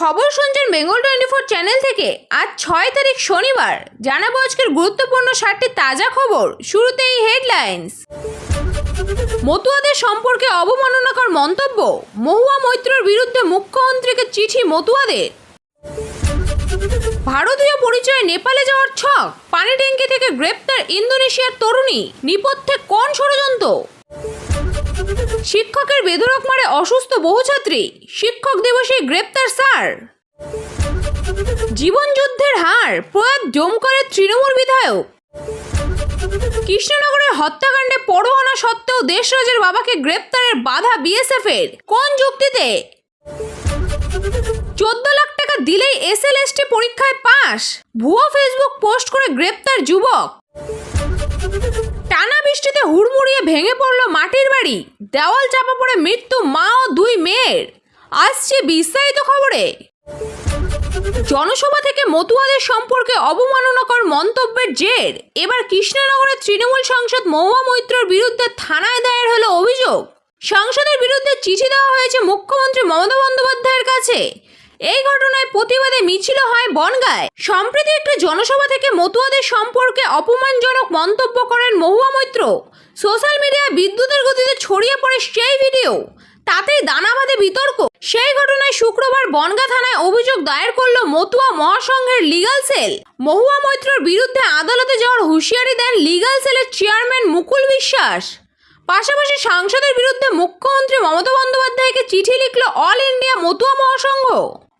খবর শুনছেন Bengal twenty four channel থেকে আজ ছয় তারিখ শনিবার। জানাব আজকের গুরুত্বপূর্ণ ষাটটি তাজা খবর। শুরুতেই হেডলাইন্স। মতুয়াদের সম্পর্কে অবমাননাকর মন্তব্য। মহুয়া মৈত্রর বিরুদ্ধে মুখ্যমন্ত্রীকে চিঠি মতুয়াদের। ভারতীয় পরিচয়ে নেপালে যাওয়ার ছক। পানি ট্যাঙ্কি থেকে গ্রেপ্তার ইন্দোনেশিয়ার তরুণী। নিপথ্যে কোন ষড়যন্ত্র? শিক্ষকের বেধরক মারে অসুস্থ বহুছাত্রী শিক্ষক দিবসে গ্রেপ্তার স্যার। জীবনযুদ্ধের হার, প্রয়াত জমকরের তৃণমূল বিধায়ক। কৃষ্ণনগরের হত্যাকাণ্ডে পরোয়ানা সত্ত্বেও দেশরাজের বাবাকে গ্রেপ্তারের বাধা বিএসএফ এর কোন যুক্তিতে? চোদ্দ লাখ টাকা দিলেই এসএলএসটি পরীক্ষায় পাশ। ভুয়ো ফেসবুক পোস্ট করে গ্রেপ্তার যুবক। টানা বৃষ্টিতে হুড়মুড়িয়ে ভেঙে পড়ল মাটির বাড়ি। দেওয়াল চাপা পড়ে মৃত্যু মা ও দুই মেয়ের। আসছে বিস্তারিত খবরে। জনসভা থেকে মতুয়াদের সম্পর্কে অবমাননাকর মন্তব্যের জের। এবার কৃষ্ণনগরের তৃণমূল সাংসদ মহুয়া মৈত্রর বিরুদ্ধে থানায় দায়ের হলো অভিযোগ। সংসদের বিরুদ্ধে চিঠি দেওয়া হয়েছে মুখ্যমন্ত্রী মমতা বন্দ্যোপাধ্যায়ের কাছে। এই ঘটনায় প্রতিবাদে মিছিল হয় বনগায়। সম্প্রতি একটি জনসভা থেকে মতুয়াদের সম্পর্কে অপমানজনক মন্তব্য করেন মহুয়া মৈত্র। সোশ্যাল মিডিয়ায় বিদ্যুতের গতিতে ছড়িয়ে পড়ে সেই ভিডিও। তাতেই দানা বাঁধে বিতর্ক। সেই ঘটনায় শুক্রবার বনগা থানায় অভিযোগ দায়ের করল মতুয়া মহাসংঘের লিগাল সেল। মহুয়া মৈত্রর বিরুদ্ধে আদালতে যাওয়ার হুঁশিয়ারি দেন লিগাল সেলের চেয়ারম্যান মুকুল বিশ্বাস। পাশাপাশি সাংসদের বিরুদ্ধে মুখ্যমন্ত্রী মমতা বন্দ্যোপাধ্যায়কে চিঠি লিখল অল ইন্ডিয়া মতুয়া মহাসংঘ।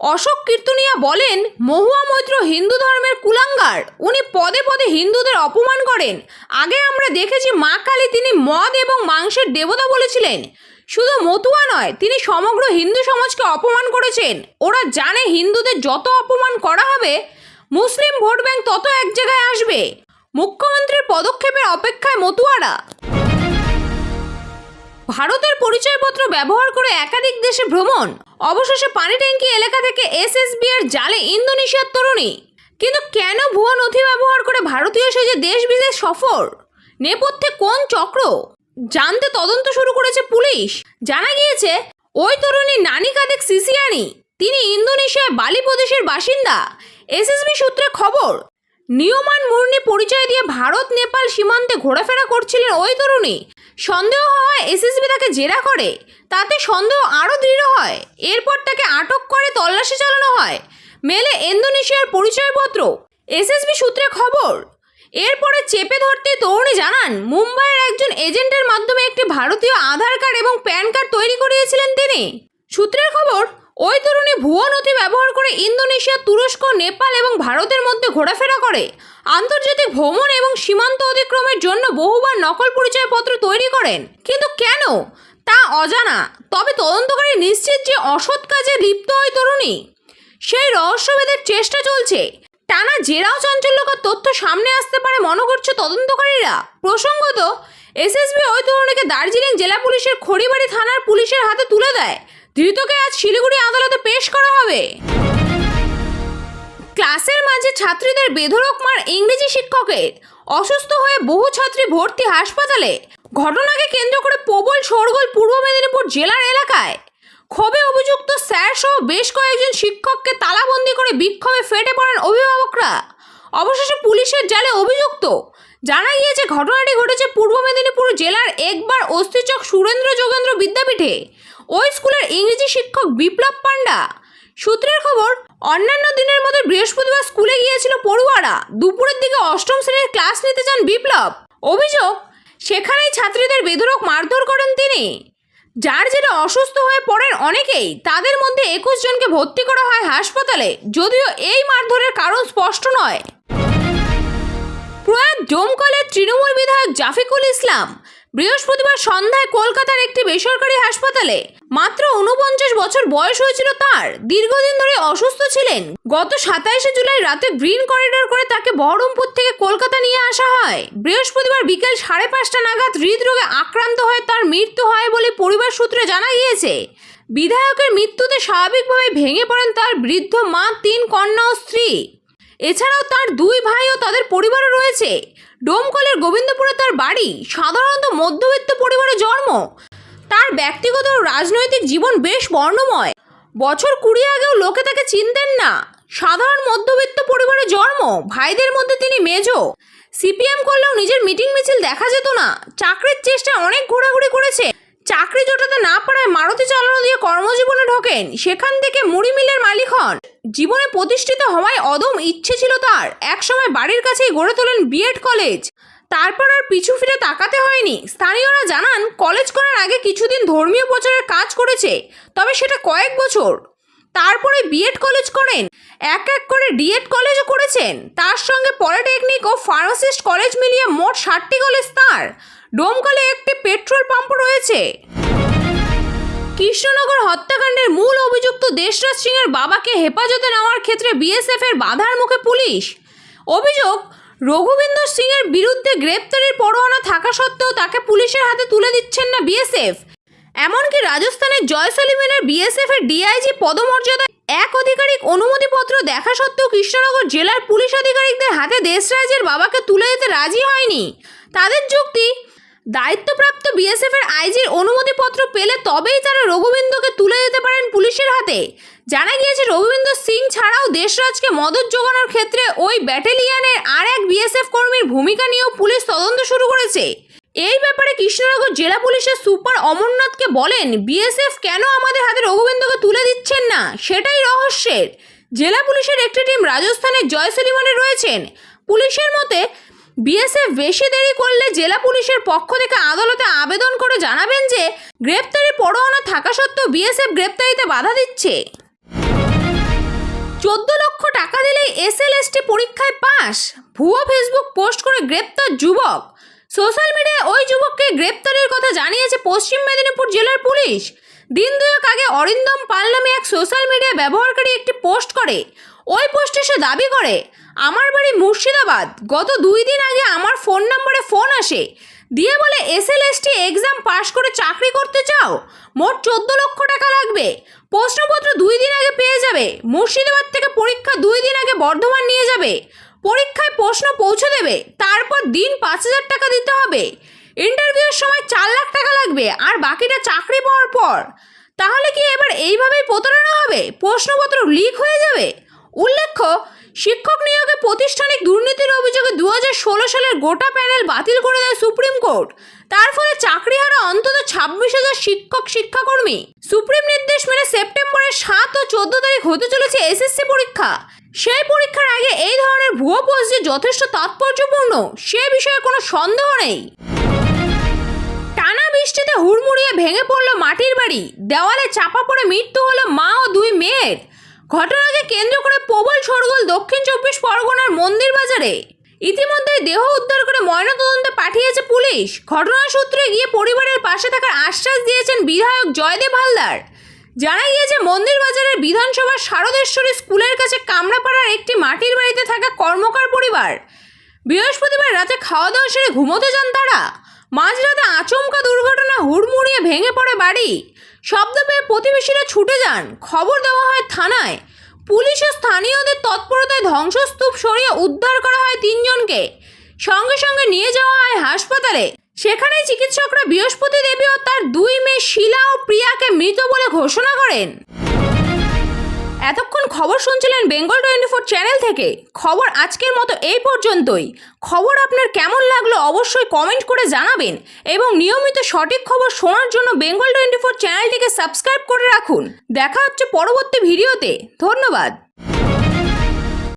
অশোক কীর্তনিয়া বলেন, মহুয়া মৈত্র হিন্দু ধর্মের কুলাঙ্গার। উনি পদে পদে হিন্দুদের অপমান করেন। আগে আমরা দেখেছি মা কালী তিনি মদ এবং মাংসের দেবতা বলেছিলেন। শুধু মতুয়া নয়, তিনি সমগ্র হিন্দু সমাজকে অপমান করেছেন। ওরা জানে হিন্দুদের যত অপমান করা হবে, মুসলিম ভোট ব্যাংক তত এক জায়গায় আসবে। মুখ্যমন্ত্রীর পদক্ষেপের অপেক্ষায় মতুয়ারা ভারতের পরিচয়পত্র ব্যবহার করে একাধিক দেশে ভ্রমণ। অবশেষে পানি ট্যাঙ্কি এলাকা থেকে এসএসবি এর জালে ইন্দোনেশিয়ার তরুণী। কিন্তু কেন ভুয়া নথি ব্যবহার করে ভারতীয় সেজে দেশ বিদেশ সফর? নেপথ্যে কোন চক্র? জানতে তদন্ত শুরু করেছে পুলিশ। জানা গিয়েছে, ওই তরুণী নানি কাদেক সিসিয়ানি, তিনি ইন্দোনেশিয়ার বালি প্রদেশের বাসিন্দা। এসএসবি সূত্রে খবর নিয়মান মুর্নি পরিচয় দিয়ে ভারত, নেপাল সীমান্তে ঘোরাফেরা করছিলেন ওই তরুণী। সন্দেহ হওয়ায় এসএসবি তাকে জেরা করে। তাতে সন্দেহ আরও দৃঢ় হয়। এরপর তাকে আটক করে তল্লাশি চালানো হয়। মেলে ইন্দোনেশিয়ার পরিচয়পত্র। এসএসবি সূত্রে খবর, এরপরে চেপে ধরতে তরুণী জানান, মুম্বাইয়ের একজন এজেন্টের মাধ্যমে একটি ভারতীয় আধার কার্ড এবং প্যান কার্ড তৈরি করিয়েছিলেন তিনি। সূত্রের খবর ওই তরুণী ভুয়ো নথি ব্যবহার করে ইন্দোনেশিয়া, তুরস্ক, নেপাল এবং ভারতের মধ্যে ঘোরাফেরা করে। আন্তর্জাতিক ভ্রমণ এবং সীমান্ত অতিক্রমের জন্য বহুবার নকল পরিচয়পত্র তৈরি করেন। কিন্তু কেন? তা অজানা। তবে তদন্তকারী নিশ্চিত যে অসৎ কাজে লিপ্ত ওই তরুণী। সেই রহস্যভেদের চেষ্টা চলছে। টানা জেরাও চাঞ্চল্যকর তথ্য সামনে আসতে পারে মনে করছে তদন্তকারীরা। প্রসঙ্গত, এসএসবি ওই তরুণীকে দার্জিলিং জেলা পুলিশের খড়িবাড়ি থানার পুলিশের হাতে তুলে দেয়। ধৃতকে আজ শিলিগুড়ি আদালতে পেশ করা হবে। ক্লাসের মাঝে ছাত্রীদের বেধরক মার ইংরেজি শিক্ষকের। অসুস্থ হয়ে বহু ছাত্রী ভর্তি হাসপাতালে। ঘটনাকে কেন্দ্র করে প্রবল শোরগোল পূর্ব মেদিনীপুর জেলার এলাকায়। ক্ষোভে অভিযুক্ত স্যার সহ বেশ কয়েকজন শিক্ষককে তালাবন্দি করে বিক্ষোভে ফেটে পড়েন অভিভাবকরা। অবশেষে পুলিশের জালে অভিযুক্ত। জানা গিয়েছে, ঘটনাটি ঘটেছে পূর্ব মেদিনীপুর জেলার একবার অস্থিচক সুরেন্দ্র যোগেন্দ্র বিদ্যাপীঠে। ওই স্কুলের ইংরেজি শিক্ষক বিপ্লব পান্ডা সূত্রের খবর, অন্যান্য দিনের মতো বৃহস্পতিবার স্কুলে গিয়েছিল পড়ুয়ারা। দুপুরের দিকে অষ্টম শ্রেণির ক্লাস নিতে যান বিপ্লব। অভিযোগ, সেখানেই ছাত্রীদের বেধরক মারধর করেন তিনি। যার জেরে অসুস্থ হয়ে পড়েন অনেকেই। তাদের মধ্যে একুশ জনকে ভর্তি করা হয় হাসপাতালে, যদিও এই মারধরের কারণ স্পষ্ট নয়। প্রয়াত ডোমকলের তৃণমূল বিধায়ক জাফিকুল ইসলাম বৃহস্পতিবার সন্ধ্যায় কলকাতার একটি বেসরকারি হাসপাতালে মাত্র উনপঞ্চাশ বছর বয়স হয়েছিল তার। দীর্ঘদিন ধরে অসুস্থ ছিলেন। গত সাতাইশে জুলাই রাতে গ্রিন করিডোর করে তাকে বহরমপুর থেকে কলকাতা নিয়ে আসা হয়। বৃহস্পতিবার বিকেল সাড়ে পাঁচটা নাগাদ হৃদরোগে আক্রান্ত হয়ে তার মৃত্যু হয় বলে পরিবার সূত্রে জানা গিয়েছে। বিধায়কের মৃত্যুতে স্বাভাবিকভাবে ভেঙে পড়েন তার বৃদ্ধ মা, তিন কন্যা ও স্ত্রী। এছাড়াও তার দুই ভাই ও তাদের পরিবারও রয়েছে। ডোমকলের গোবিন্দপুরে তার বাড়ি, সাধারণত মধ্যবিত্ত পরিবারে জন্ম। তার ব্যক্তিগত ও রাজনৈতিক জীবন বেশ বর্ণময়। বছর কুড়ি আগেও লোকে তাকে চিনতেন না। সাধারণ মধ্যবিত্ত পরিবারে জন্ম, ভাইদের মধ্যে তিনি মেজো। সিপিএম করলেও নিজের মিটিং মিছিল দেখা যেত না। চাকরির চেষ্টায় অনেক ঘোরাঘুরি করেছে। চাকরি জোটাতে না পারায় মারুতি চালানো দিয়ে কর্মজীবনে ঢোকেন। সেখান থেকে মুড়ি মিলের মালিক হন। জীবনে প্রতিষ্ঠিত হওয়ায় অদম ইচ্ছে ছিল তার। একসময় বাড়ির কাছেই গড়ে তোলেন বিএড কলেজ। তারপর আর পিছু ফিরে তাকাতে হয়নি। স্থানীয়রা জানান, কলেজ করার আগে কিছুদিন ধর্মীয় প্রচারের কাজ করেছে। তবে সেটা কয়েক বছর। তারপরে বিএড কলেজ করেন। এক এক করে ডিএড কলেজও করেছেন। তার সঙ্গে পলিটেকনিক ও ফার্মাসিস্ট কলেজ মিলিয়ে মোট ষাটটি কলেজ তার। ডোমকলে একটি পেট্রোল পাম্প রয়েছে। কৃষ্ণনগর হত্যাকাণ্ডের মূল অভিযুক্ত দেশরাজ সিংয়ের বাবাকে হেফাজতে নেওয়ার ক্ষেত্রে বিএসএফ এর বাধার মুখে পুলিশ। অভিযোগ, রঘুবিন্দর সিংয়ের বিরুদ্ধে গ্রেপ্তারির পরোয়ানা থাকা সত্ত্বেও তাকে পুলিশের হাতে তুলে দিচ্ছেন না বিএসএফ এমনকি রাজস্থানের জয়সলিমেনের বিএসএফ এর ডিআইজি পদমর্যাদা এক আধিকারিক অনুমতিপত্র দেখা সত্ত্বেও কৃষ্ণনগর জেলার পুলিশ আধিকারিকদের হাতে দেশরাজের বাবাকে তুলে দিতে রাজি হয়নি। তাদের যুক্তি, দায়িত্বপ্রাপ্ত বিএসএফ এর আইজির অনুমতিপত্র পেলে তবেই তারা রঘুবিন্দকে তুলে দিতে পারেন পুলিশের হাতে। জানা গিয়েছে, রঘুবিন্দ সিং ছাড়াও দেশরাজকে মদত যোগানোর ক্ষেত্রে ওই ব্যাটালিয়নের আর এক বিএসএফ কর্মীর ভূমিকা নিয়েও পুলিশ তদন্ত শুরু করেছে। এই ব্যাপারে কৃষ্ণনগর জেলা পুলিশের সুপার অমরনাথকে বলেন, বিএসএফ কেন আমাদের হাতে রঘুবিন্দকে তুলে দিচ্ছেন না? সেটাই রহস্যের। জেলা পুলিশের একটি টিম রাজস্থানের জয়সলিমানে রয়েছেন। পুলিশের মতে, বিএসএফ বেশি দেরি করলে জেলা পুলিশের পক্ষ থেকে আদালতে আবেদন করে জানাবেন যে, গ্রেপ্তারি পরোয়ানা থাকা সত্ত্বেও বিএসএফ গ্রেপ্তারিতে বাধা দিচ্ছে। চোদ্দ লক্ষ টাকা দিলেই এসএলএসটি পরীক্ষায় পাস ভুয়ো ফেসবুক পোস্ট করে গ্রেপ্তার যুবক। সোশ্যাল মিডিয়ায় ওই যুবককে গ্রেপ্তারের কথা জানিয়েছে পশ্চিম মেদিনীপুর জেলার পুলিশ। দিন দুয়েক আগে অরিন্দম পাল নামে এক সোশ্যাল মিডিয়া ব্যবহারকারী একটি পোস্ট করে। ওই পোস্টে সে দাবি করে, আমার বাড়ি মুর্শিদাবাদ। গত দুই দিন আগে আমার ফোন নম্বরে ফোন আসে। দিয়ে বলে, এসএলএসটি এক্সাম পাশ করে চাকরি করতে চাও? মোট চোদ্দ লক্ষ টাকা লাগবে। প্রশ্নপত্র দুই দিন আগে পেয়ে যাবে। মুর্শিদাবাদ থেকে পরীক্ষা দুই দিন আগে বর্ধমান নিয়ে যাবে। পরীক্ষায় প্রশ্ন পৌঁছে দেবে, তারপর দিন পাঁচ হাজার টাকা দিতে হবে। ইন্টারভিউয়ের সময় চার লাখ টাকা লাগবে, আর বাকিটা চাকরি পাওয়ার পর। তাহলে কি এবার এইভাবেই প্রতারণা হবে? প্রশ্নপত্র লিক হয়ে যাবে? উল্লেখ্য শিক্ষক নিয়োগে প্রতিষ্ঠানিক দুর্নীতির অভিযোগে দু হাজার ষোলো সালের গোটা প্যানেল বাতিল করে দেয় সুপ্রিম কোর্ট। তার ফলে চাকরি হারা অন্তত ছাব্বিশ হাজার শিক্ষক, শিক্ষাকর্মী। সুপ্রিম নির্দেশ মেনে সেপ্টেম্বরের সাত ও চোদ্দ তারিখ হতে চলেছে এসএসসি পরীক্ষা। সেই পরীক্ষার আগে এই ধরনের ভুয়ো পোস্ট যে যথেষ্ট তাৎপর্যপূর্ণ, সে বিষয়ে কোনো সন্দেহ নেই। টানা বৃষ্টিতে হুড়মুড়িয়ে ভেঙে পড়ল মাটির বাড়ি। দেওয়ালে চাপা পড়ে মৃত্যু হলো মা ও দুই মেয়ের। ঘটনাকে কেন্দ্র করে প্রবল শোরগোল দক্ষিণ চব্বিশ পরগনার মন্দির বাজারে। ইতিমধ্যে দেহ উদ্ধার করে ময়নাতদন্তে পাঠিয়েছে পুলিশ। ঘটনা সূত্রে গিয়ে পরিবারের পাশে থাকার আশ্বাস দিয়েছেন বিধায়ক জয়দেব হালদার। জানা গিয়েছে, মন্দির বাজারের বিধানসভার শারদেশ্বরী স্কুলের কাছে কামড়াপাড়ার একটি মাটির বাড়িতে থাকা কর্মকার পরিবার। বৃহস্পতিবার রাতে খাওয়া দাওয়া সেরে ঘুমোতে যান তারা। মাঝরাতে আচমকা দুর্ঘটনা হুড়মুড়িয়ে ভেঙে পড়ে বাড়ি। শব্দ পেয়ে প্রতিবেশীরা ছুটে যান। খবর দেওয়া হয় থানায়। পুলিশ ও স্থানীয়দের তৎপরতায় ধ্বংসস্তূপ সরিয়ে উদ্ধার করা হয় তিনজনকে। সঙ্গে সঙ্গে নিয়ে যাওয়া হয় হাসপাতালে। সেখানে চিকিৎসকরা বৃহস্পতি দেবী ও তার দুই মেয়ে শিলা ও প্রিয়াকে মৃত বলে ঘোষণা করেন। এতক্ষণ খবর শুনছিলেন বেঙ্গল টোয়েন্টি ফোর চ্যানেল থেকে। খবর আজকের মতো এই পর্যন্তই। খবর আপনার কেমন লাগল অবশ্যই কমেন্ট করে জানাবেন এবং নিয়মিত সঠিক খবর শোনার জন্য বেঙ্গল টোয়েন্টি ফোর চ্যানেলটিকে সাবস্ক্রাইব করে রাখুন। দেখা হচ্ছে পরবর্তী ভিডিওতে। ধন্যবাদ।